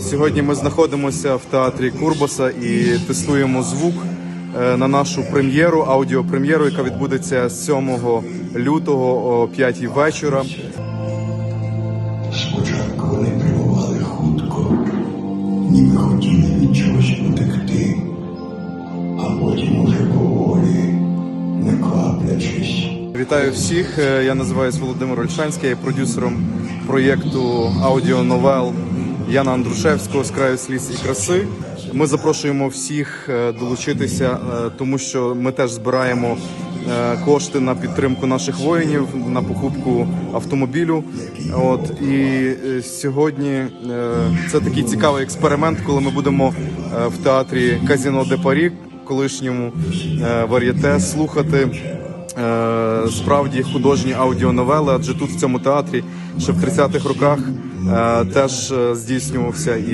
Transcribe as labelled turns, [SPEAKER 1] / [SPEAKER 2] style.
[SPEAKER 1] Сьогодні ми знаходимося в театрі Курбаса і тестуємо звук е, на нашу прем'єру, аудіопрем'єру, яка відбудеться 7 лютого о 5 вечора.
[SPEAKER 2] Спочатку вони прямували хутко, ніби хотіли від чогось утекти, а потім уже поволі, не кваплячись.
[SPEAKER 1] Вітаю всіх. Е, Я називаюся Володимир Ольшанський, я є продюсером проєкту аудіоновел Яна Андрушевського з краю сліз і краси. Ми запрошуємо всіх е, долучитися, е, тому що ми теж збираємо е, кошти на підтримку наших воїнів, на покупку автомобілю. От і сьогодні це такий цікавий експеримент, коли ми будемо в театрі Казіно де Парі, колишньому вар'єте, слухати справді художні аудіоновели, адже тут в цьому театрі ще в 30-х роках е, теж е, здійснювався і